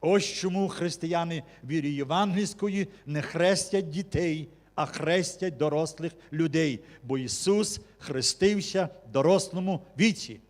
Ось чому християни вірі євангельської не хрестять дітей, а хрестять дорослих людей, бо Ісус хрестився в дорослому віці.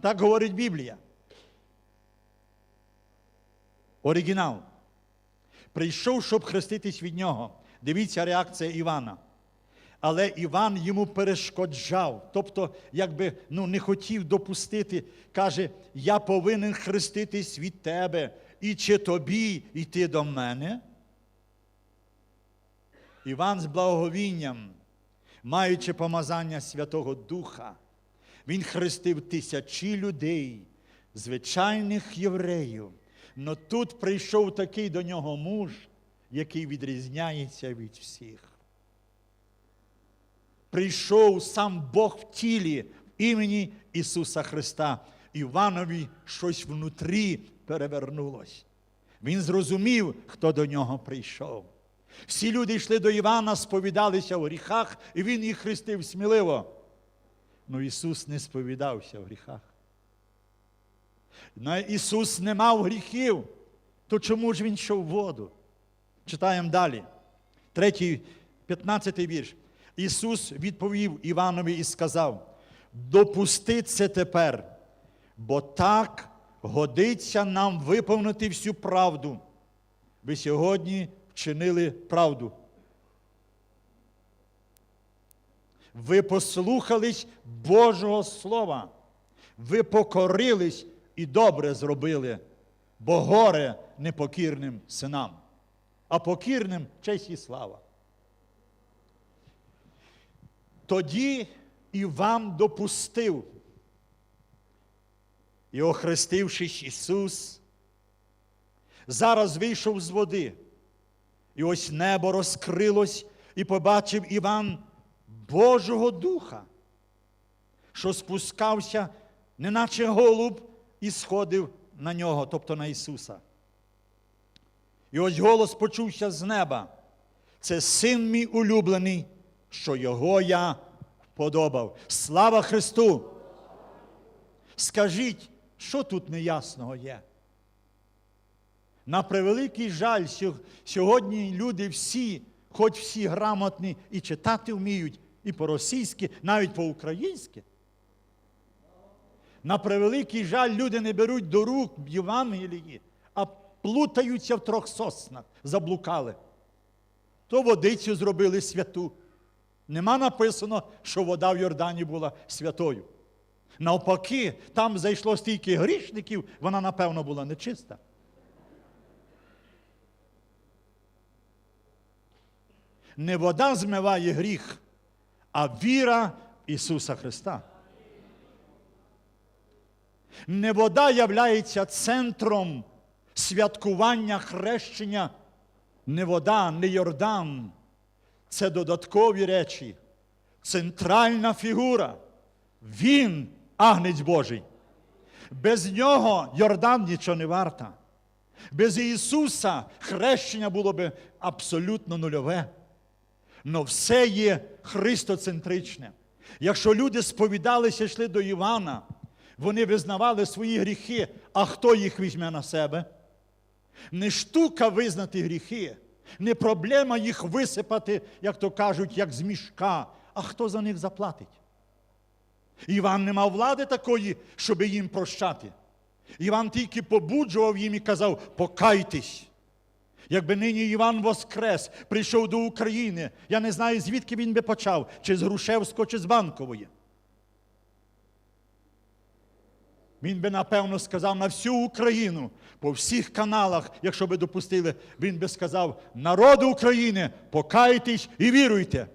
Так говорить Біблія. Оригінал. Прийшов, щоб хреститись від нього. Дивіться реакція Івана. Але Іван йому перешкоджав, тобто, якби ну, не хотів допустити, каже: Я повинен хреститись від тебе, і чи тобі йти до мене? Іван з благоговінням, маючи помазання Святого Духа, він хрестив тисячі людей, звичайних євреїв. Но тут прийшов такий до нього муж, який відрізняється від всіх прийшов сам Бог в тілі в імені Ісуса Христа. Іванові щось внутрі перевернулось. Він зрозумів, хто до нього прийшов. Всі люди йшли до Івана, сповідалися в гріхах, і він їх хрестив сміливо. Ну Ісус не сповідався в гріхах. Но Ісус не мав гріхів, то чому ж Він йшов в воду? Читаємо далі. Третій, 15 вірш. Ісус відповів Іванові і сказав: допусти це тепер, бо так годиться нам виповнити всю правду. Ви сьогодні вчинили правду. Ви послухались Божого Слова, ви покорились і добре зробили, бо горе непокірним синам, а покірним честь і слава. Тоді і вам допустив. І охрестившись Ісус, зараз вийшов з води. І ось небо розкрилось, і побачив Іван Божого Духа, що спускався, неначе голуб, і сходив на нього, тобто на Ісуса. І ось голос почувся з неба. Це син мій улюблений що його я вподобав. Слава Христу! Скажіть, що тут неясного є? На превеликий жаль, сьогодні люди всі, хоч всі грамотні, і читати вміють, і по-російськи, навіть по-українськи. На превеликий жаль, люди не беруть до рук Євангелії, а плутаються в трьох соснах, заблукали. То водицю зробили святу. Нема написано, що вода в Йордані була святою. Навпаки, там зайшло стільки грішників, вона, напевно, була нечиста. Не вода змиває гріх, а віра Ісуса Христа. Не вода являється центром святкування хрещення, не вода, не Йордан це додаткові речі, центральна фігура. Він агнець Божий. Без нього Йордан нічого не варта. Без Ісуса хрещення було би абсолютно нульове. Но все є христоцентричне. Якщо люди сповідалися, йшли до Івана, вони визнавали свої гріхи, а хто їх візьме на себе? Не штука визнати гріхи. Не проблема їх висипати, як то кажуть, як з мішка, а хто за них заплатить? Іван не мав влади такої, щоб їм прощати. Іван тільки побуджував їм і казав, покайтесь. Якби нині Іван Воскрес прийшов до України, я не знаю, звідки він би почав, чи з Грушевського, чи з Банкової. Він би, напевно, сказав на всю Україну, по всіх каналах, якщо би допустили, він би сказав: народу України, покайтесь і віруйте.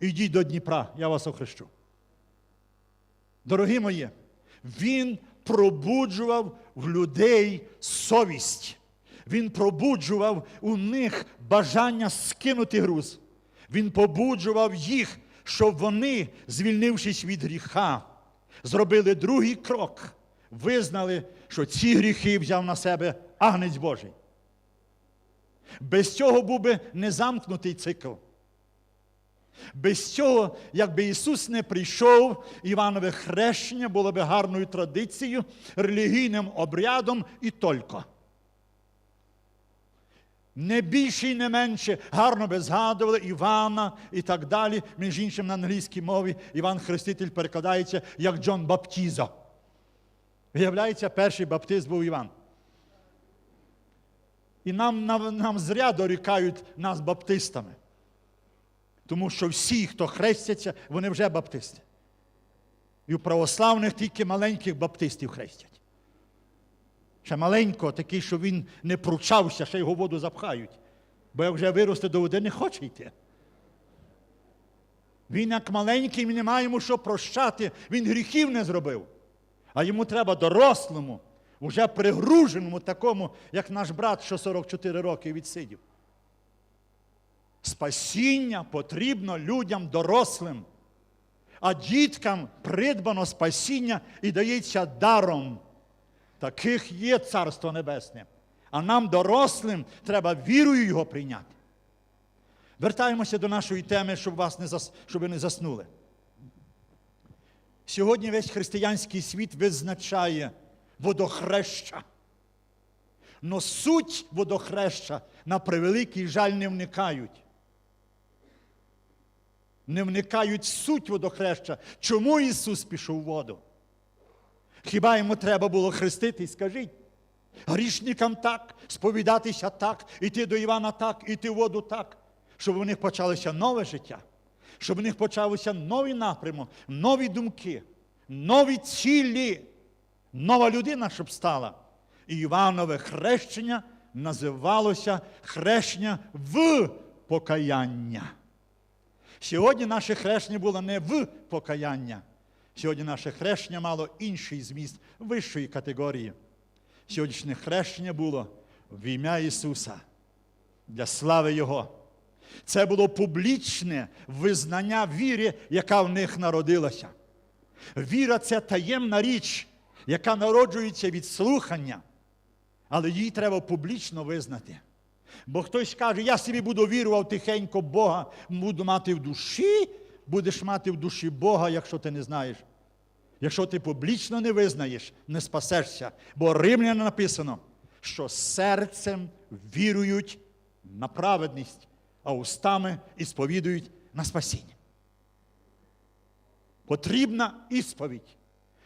Ідіть до Дніпра, я вас охрещу. Дорогі мої, він пробуджував в людей совість. Він пробуджував у них бажання скинути груз. Він побуджував їх, щоб вони, звільнившись від гріха, зробили другий крок, визнали, що ці гріхи взяв на себе агнець Божий. Без цього був би незамкнутий цикл. Без цього, якби Ісус не прийшов, Іванове хрещення було би гарною традицією, релігійним обрядом і тільки. Не більше і не менше. Гарно би згадували Івана і так далі. Між іншим на англійській мові Іван Хреститель перекладається як Джон Баптізо. Виявляється, перший баптист був Іван. І нам, нам, нам зря дорікають нас баптистами. Тому що всі, хто хрестяться, вони вже баптисти. І у православних тільки маленьких баптистів хрестять. Ще маленького, такий, що він не пручався, ще його воду запхають. Бо як вже виросте до води, не хоче йти. Він як маленький, він не має йому що прощати, він гріхів не зробив. А йому треба дорослому, уже пригруженому такому, як наш брат, що 44 роки відсидів. Спасіння потрібно людям дорослим, а діткам придбано спасіння і дається даром. Таких є Царство Небесне. А нам, дорослим, треба вірою його прийняти. Вертаємося до нашої теми, щоб, вас не зас... щоб ви не заснули. Сьогодні весь християнський світ визначає водохреща. Но суть водохреща на превеликий жаль не вникають. Не вникають в суть водохреща. Чому Ісус пішов в воду? Хіба йому треба було хрестити? Скажіть. Грішникам так, сповідатися так, іти до Івана так, іти в воду так, щоб у них почалося нове життя, щоб у них почалися нові напрямок, нові думки, нові цілі, нова людина, щоб стала. І Іванове хрещення називалося хрещення в покаяння. Сьогодні наше хрещення було не в покаяння. Сьогодні наше хрещення мало інший зміст вищої категорії. Сьогоднішнє хрещення було в ім'я Ісуса для слави Його. Це було публічне визнання віри, яка в них народилася. Віра це таємна річ, яка народжується від слухання, але її треба публічно визнати. Бо хтось каже, я собі буду вірувати тихенько Бога, буду мати в душі, будеш мати в душі Бога, якщо ти не знаєш. Якщо ти публічно не визнаєш, не спасешся. Бо римляна написано, що серцем вірують на праведність, а устами і на спасіння. Потрібна ісповідь.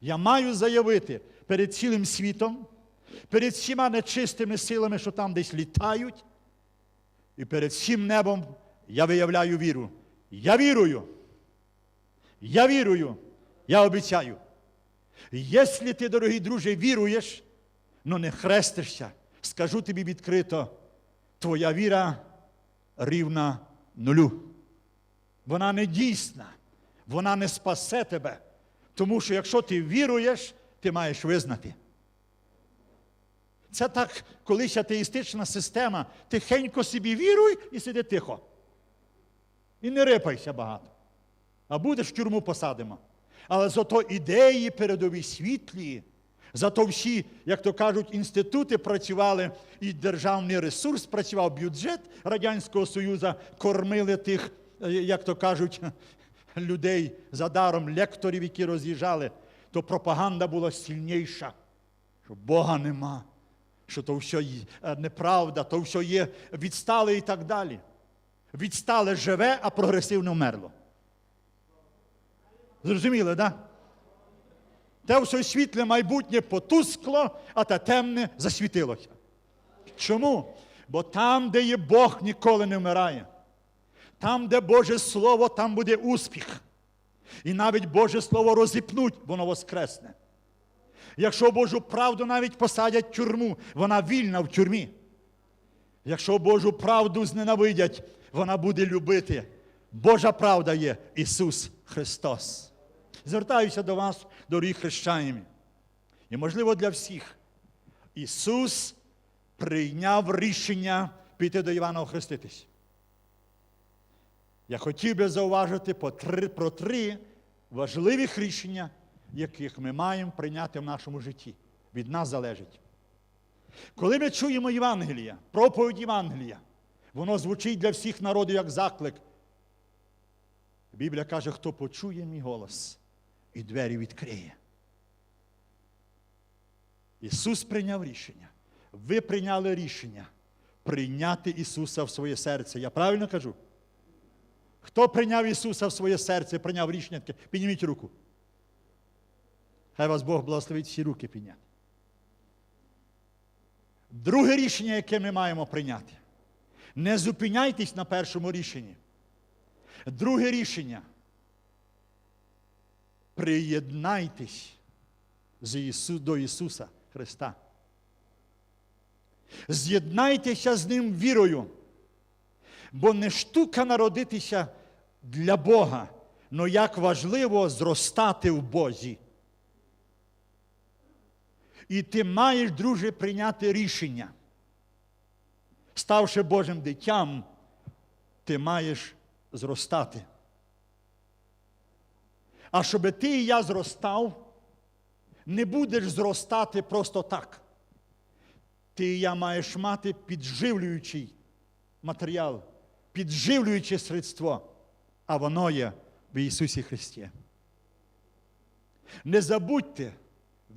Я маю заявити перед цілим світом, перед всіма нечистими силами, що там десь літають, і перед всім небом я виявляю віру. Я вірую. Я вірую. Я обіцяю. Якщо ти, дорогий друже, віруєш, но не хрестишся, скажу тобі відкрито, твоя віра рівна нулю. Вона не дійсна, вона не спасе тебе. Тому що якщо ти віруєш, ти маєш визнати. Це так колись атеїстична система. Тихенько собі віруй і сиди тихо. І не рипайся багато. А будеш в тюрму посадимо. Але зато ідеї передові світлі, зато всі, як то кажуть, інститути працювали, і державний ресурс працював, бюджет Радянського Союзу, кормили тих, е, як то кажуть, людей за даром, лекторів, які роз'їжджали, то пропаганда була сильніша, що Бога нема, що то все е, неправда, то все є відстале і так далі. Відстале живе, а прогресивне вмерло. Зрозуміли? Да? Те все світле майбутнє потускло, а те темне засвітилося. Чому? Бо там, де є Бог, ніколи не вмирає. Там, де Боже Слово, там буде успіх. І навіть Боже Слово розіпнуть, воно воскресне. Якщо Божу правду навіть посадять в тюрму, вона вільна в тюрмі. Якщо Божу правду зненавидять, вона буде любити. Божа правда є Ісус Христос. Звертаюся до вас, дорогі хрещані. І, можливо, для всіх. Ісус прийняв рішення піти до Івана охреститись. Я хотів би зауважити про три важливих рішення, яких ми маємо прийняти в нашому житті. Від нас залежить. Коли ми чуємо Євангелія, проповідь Євангелія, воно звучить для всіх народів як заклик. Біблія каже, хто почує мій голос і двері відкриє. Ісус прийняв рішення. Ви прийняли рішення прийняти Ісуса в своє серце. Я правильно кажу? Хто прийняв Ісуса в своє серце, прийняв рішення? Підніміть руку. Хай вас Бог благословить всі руки підняти. Друге рішення, яке ми маємо прийняти. Не зупиняйтесь на першому рішенні. Друге рішення. Приєднайтесь до Ісуса Христа. З'єднайтеся з Ним вірою. Бо не штука народитися для Бога, але як важливо зростати в Бозі. І ти маєш, друже, прийняти рішення. Ставши Божим дитям, ти маєш зростати. А щоб ти і я зростав, не будеш зростати просто так. Ти і я маєш мати підживлюючий матеріал, підживлююче средство, а воно є в Ісусі Христі. Не забудьте,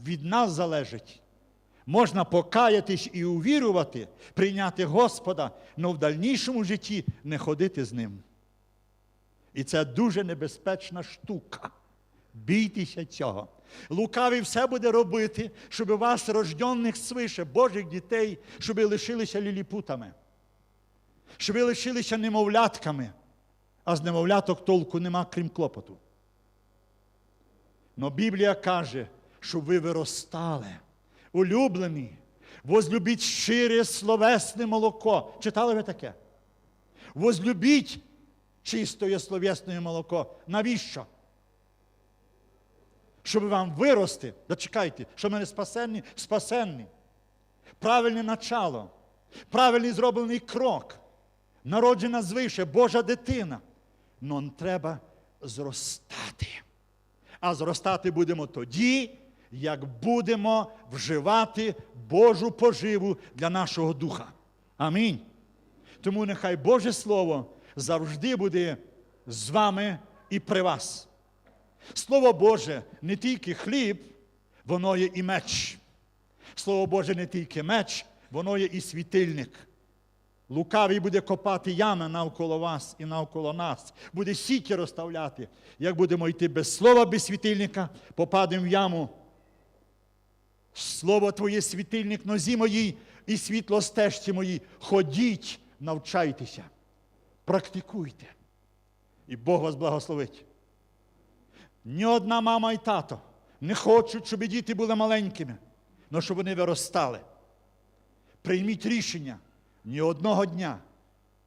від нас залежить. Можна покаятись і увірувати, прийняти Господа, але в дальнішому житті не ходити з ним. І це дуже небезпечна штука. Бійтеся цього. Лукавий все буде робити, щоб вас, рожденних свише, Божих дітей, щоб ви лишилися ліліпутами, щоб ви лишилися немовлятками, а з немовляток толку нема, крім клопоту. Но Біблія каже, щоб ви виростали, улюблені, возлюбіть щире словесне молоко. Читали ви таке? Возлюбіть чистое словесне молоко. Навіщо? Щоб вам вирости, дочекайте, що ми не спасенні, спасенні. Правильне начало, правильний зроблений крок, народжена звише, Божа дитина. Но треба зростати. А зростати будемо тоді, як будемо вживати Божу поживу для нашого духа. Амінь. Тому нехай Боже Слово завжди буде з вами і при вас. Слово Боже не тільки хліб, воно є і меч. Слово Боже не тільки меч, воно є і світильник. Лукавий буде копати ями навколо вас і навколо нас, буде сіті розставляти. Як будемо йти без слова, без світильника, попадемо в яму. Слово Твоє світильник нозі моїй і світло стежці моїй. Ходіть, навчайтеся, практикуйте. І Бог вас благословить. Ні одна мама і тато не хочуть, щоб діти були маленькими, але щоб вони виростали. Прийміть рішення ні одного дня,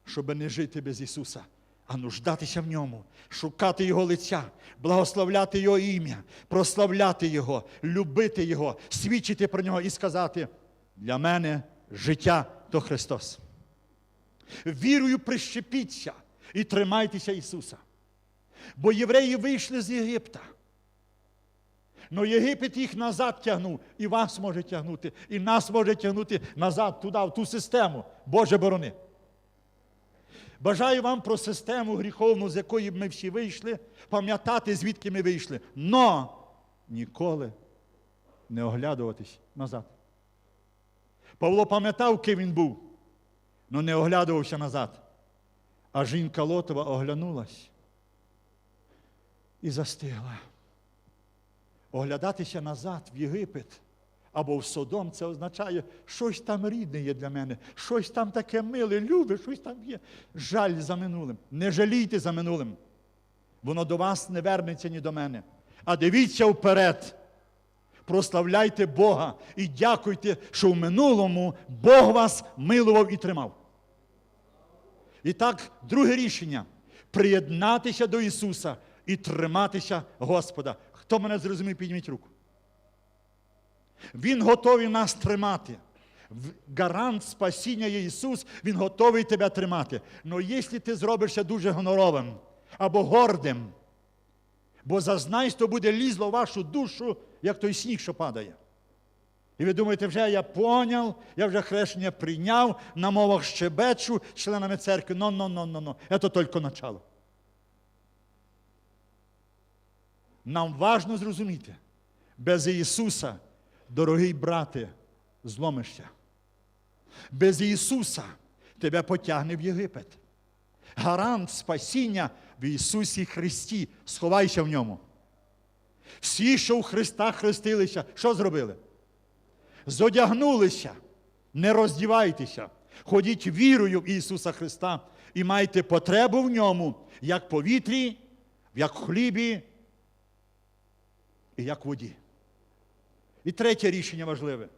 щоб не жити без Ісуса, а нуждатися в ньому, шукати Його лиця, благословляти Його ім'я, прославляти Його, любити Його, свідчити про нього і сказати: для мене життя то Христос. Вірою прищепіться і тримайтеся Ісуса. Бо євреї вийшли з Єгипта. Но Єгипет їх назад тягнув, і вас може тягнути, і нас може тягнути назад, туди, в ту систему. Боже борони. Бажаю вам про систему гріховну, з якої ми всі вийшли, пам'ятати, звідки ми вийшли. Но ніколи не оглядуватись назад. Павло пам'ятав, ким він був, але не оглядувався назад. А жінка Лотова оглянулась і застигла. Оглядатися назад в Єгипет або в Содом, це означає, щось там рідне є для мене, щось там таке миле, любе, щось там є. Жаль за минулим. Не жалійте за минулим. Воно до вас не вернеться ні до мене. А дивіться вперед. Прославляйте Бога і дякуйте, що в минулому Бог вас милував і тримав. І так, друге рішення приєднатися до Ісуса і триматися Господа. Хто мене зрозумів, підніміть руку. Він готовий нас тримати. Гарант спасіння є Ісус, Він готовий тебе тримати. Але якщо ти зробишся дуже гоноровим або гордим, бо зазнайство буде лізло в вашу душу, як той сніг, що падає. І ви думаєте, вже я поняв, я вже хрещення прийняв, на мовах щебечу членами церкви. Но, но, но, но, но. Це тільки начало. Нам важно зрозуміти, без Ісуса, дорогий брате, зломишся. Без Ісуса тебе потягне в Єгипет. Гарант спасіння в Ісусі Христі. Сховайся в ньому. Всі, що у Христа хрестилися, що зробили? Зодягнулися, не роздівайтеся, ходіть вірою в Ісуса Христа і майте потребу в ньому, як в повітрі, як в хлібі і як в воді. І третє рішення важливе.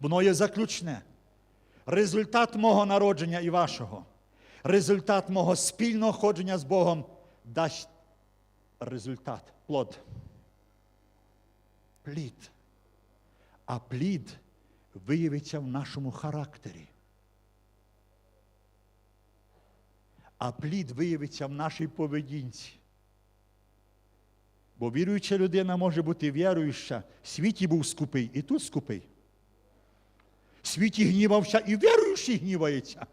Воно є заключне. Результат мого народження і вашого, результат мого спільного ходження з Богом дасть результат, плод. Плід. А плід виявиться в нашому характері. А плід виявиться в нашій поведінці. Бо віруюча людина може бути віруюча, світі був скупий, і тут скупий. Світі гнівався і віруючий гнівається.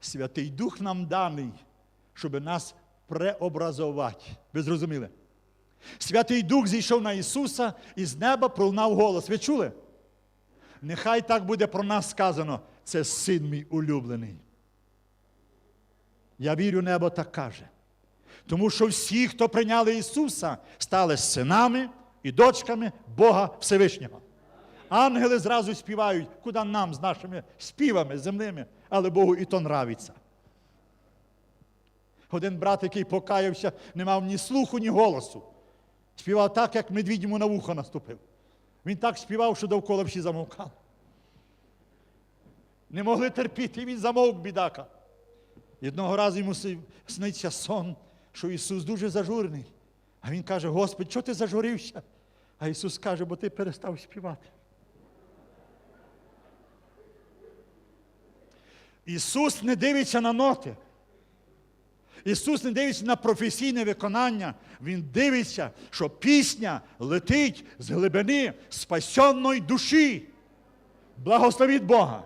Святий Дух нам даний, щоб нас преобразувати. Ви зрозуміли? Святий Дух зійшов на Ісуса і з неба пролунав голос. Ви чули? Нехай так буде про нас сказано, це син мій улюблений. Я вірю, небо так каже. Тому що всі, хто прийняли Ісуса, стали синами і дочками Бога Всевишнього. Ангели зразу співають, куди нам з нашими співами земними, але Богу і то нравиться. Один брат, який покаявся, не мав ні слуху, ні голосу. Співав так, як медвідь йому на вухо наступив. Він так співав, що довкола всі замовкали. Не могли терпіти, він замовк, бідака. Одного разу йому сниться сон, що Ісус дуже зажурений. А він каже: Господи, чого ти зажурився? А Ісус каже, бо ти перестав співати. Ісус не дивиться на ноти. Ісус не дивиться на професійне виконання. Він дивиться, що пісня летить з глибини спасенної душі. Благословіть Бога.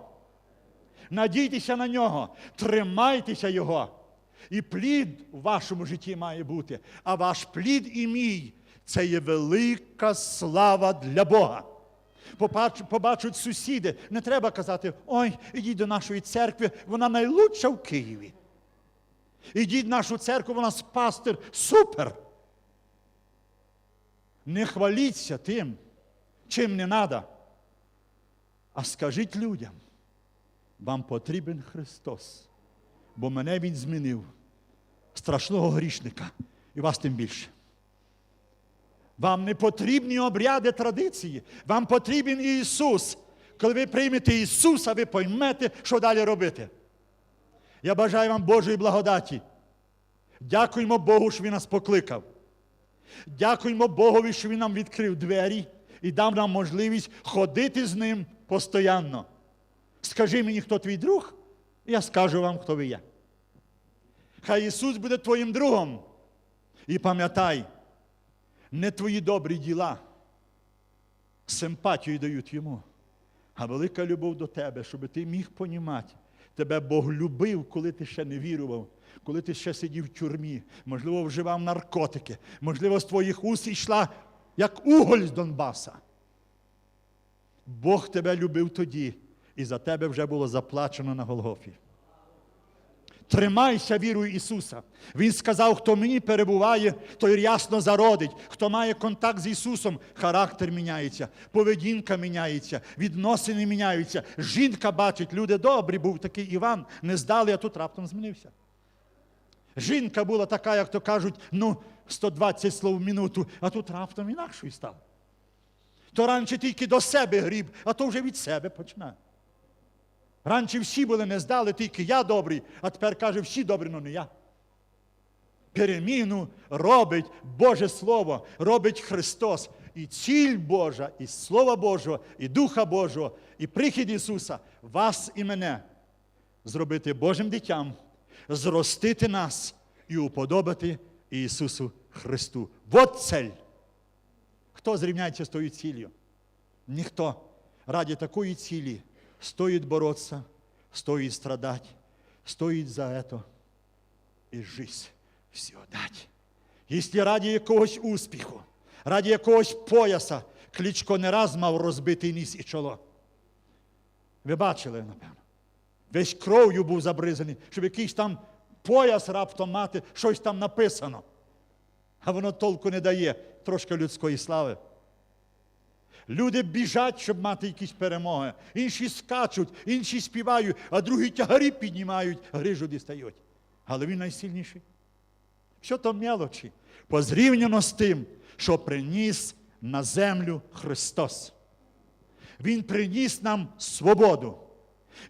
Надійтеся на нього, тримайтеся Його. І плід у вашому житті має бути. А ваш плід і мій це є велика слава для Бога. Побач- Побачать сусіди. Не треба казати, ой, ідіть до нашої церкви, вона найлучша в Києві. Ідіть в нашу церкву, вона пастир, супер. Не хваліться тим, чим не треба. А скажіть людям, вам потрібен Христос, бо мене Він змінив, страшного грішника, і вас тим більше. Вам не потрібні обряди традиції, вам потрібен Ісус. Коли ви приймете Ісуса, ви поймете, що далі робити. Я бажаю вам Божої благодаті. Дякуємо Богу, що Він нас покликав. Дякуємо Богові, що Він нам відкрив двері і дав нам можливість ходити з ним постоянно. Скажи мені, хто твій друг, і я скажу вам, хто ви є. Хай Ісус буде твоїм другом. І пам'ятай, не твої добрі діла симпатію дають йому, а велика любов до тебе, щоб ти міг понімати. Тебе Бог любив, коли ти ще не вірував, коли ти ще сидів в тюрмі, можливо, вживав наркотики, можливо, з твоїх уст йшла як уголь з Донбаса. Бог тебе любив тоді, і за тебе вже було заплачено на Голгофі. Тримайся вірою Ісуса. Він сказав, хто мені перебуває, той рясно зародить. Хто має контакт з Ісусом, характер міняється, поведінка міняється, відносини міняються. Жінка бачить, люди добрі, був такий Іван, не здали, а тут раптом змінився. Жінка була така, як то кажуть, ну, 120 слов в минуту, а тут раптом інакшою став. То раніше тільки до себе гріб, а то вже від себе починає. Раніше всі були не здали, тільки я добрий, а тепер каже, всі добрі, але не я. Переміну робить Боже Слово, робить Христос. І ціль Божа, і Слова Божого, і Духа Божого, і прихід Ісуса, вас і мене зробити Божим дитям, зростити нас і уподобати Ісусу Христу. Вот цель. Хто зрівняється з тою ціллю? Ніхто. Ради такої цілі стоит бороться, стоит страдать, стоит за это и жизнь все дать. Якщо раді якогось успіху, раді якогось пояса, Кличко не раз мав розбитий ніс і чоло. Ви бачили, напевно. Весь кров'ю був забризаний, щоб якийсь там пояс раптом мати, щось там написано. А воно толку не дає трошки людської слави. Люди біжать, щоб мати якісь перемоги. Інші скачуть, інші співають, а другі тягарі піднімають, грижу дістають. Але він найсильніший. Що то мелочі? Позрівняно з тим, що приніс на землю Христос. Він приніс нам свободу.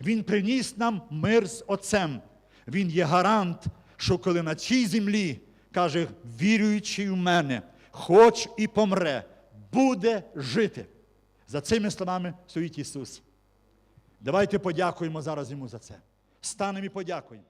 Він приніс нам мир з Отцем. Він є гарант, що коли на цій землі, каже, віруючий в мене, хоч і помре, буде жити. За цими словами стоїть Ісус. Давайте подякуємо зараз йому за це. Станемо і подякуємо.